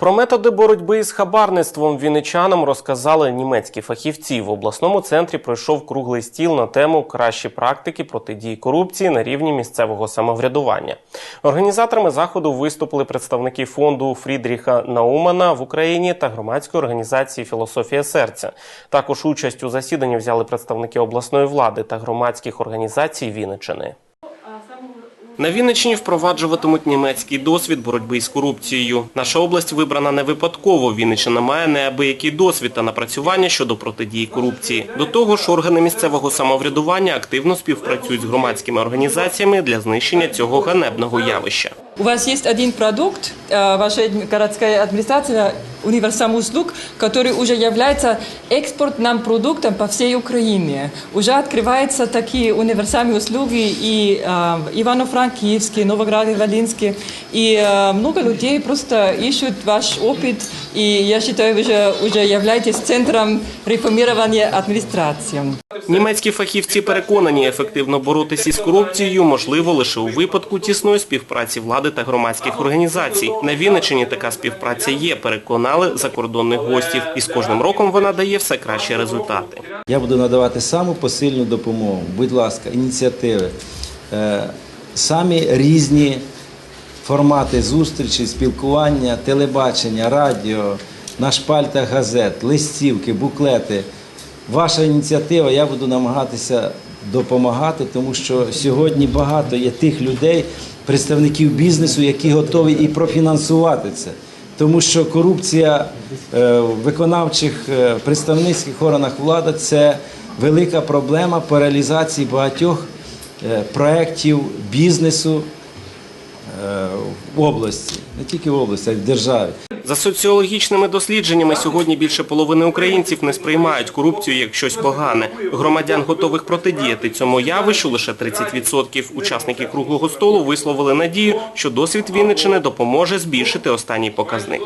Про методи боротьби із хабарництвом вінничанам розказали німецькі фахівці. В обласному центрі пройшов круглий стіл на тему кращі практики протидії корупції на рівні місцевого самоврядування. Організаторами заходу виступили представники фонду Фрідріха Наумана в Україні та громадської організації Філософія серця. Також участь у засіданні взяли представники обласної влади та громадських організацій Вінничини. На Вінниччині впроваджуватимуть німецький досвід боротьби із корупцією. Наша область вибрана не випадково. Вінниччина має неабиякий досвід та напрацювання щодо протидії корупції. До того ж, органи місцевого самоврядування активно співпрацюють з громадськими організаціями для знищення цього ганебного явища. У вас есть один продукт, э, ваша городская администрация, универсам услуг, который уже является экспортным продуктом по всей Украине. Уже открываются такие универсальные услуги и э, Ивано-Франкивске, Новограде-Волинске. И э, много людей просто ищут ваш опыт. И я считаю, вы же уже являетесь центром реформирования администрации. Німецькі фахівці переконані, ефективно боротися із корупцією можливо лише у випадку тісної співпраці влади та громадських організацій. На Вінниччині така співпраця є, переконали закордонних гостів, і з кожним роком вона дає все кращі результати. Я буду надавати саму посильну допомогу. Будь ласка, ініціативи. Е, Самі різні формати зустрічі, спілкування, телебачення, радіо, на шпальтах газет, листівки, буклети. Ваша ініціатива, я буду намагатися допомагати, тому що сьогодні багато є тих людей, представників бізнесу, які готові і профінансувати це. Тому що корупція е, в виконавчих е, представницьких органах влади це велика проблема по реалізації багатьох е, проєктів бізнесу в області, не тільки в області, а й в державі. За соціологічними дослідженнями сьогодні більше половини українців не сприймають корупцію як щось погане. Громадян готових протидіяти цьому явищу лише 30%. Учасники круглого столу висловили надію, що досвід Вінниччини допоможе збільшити останній показник.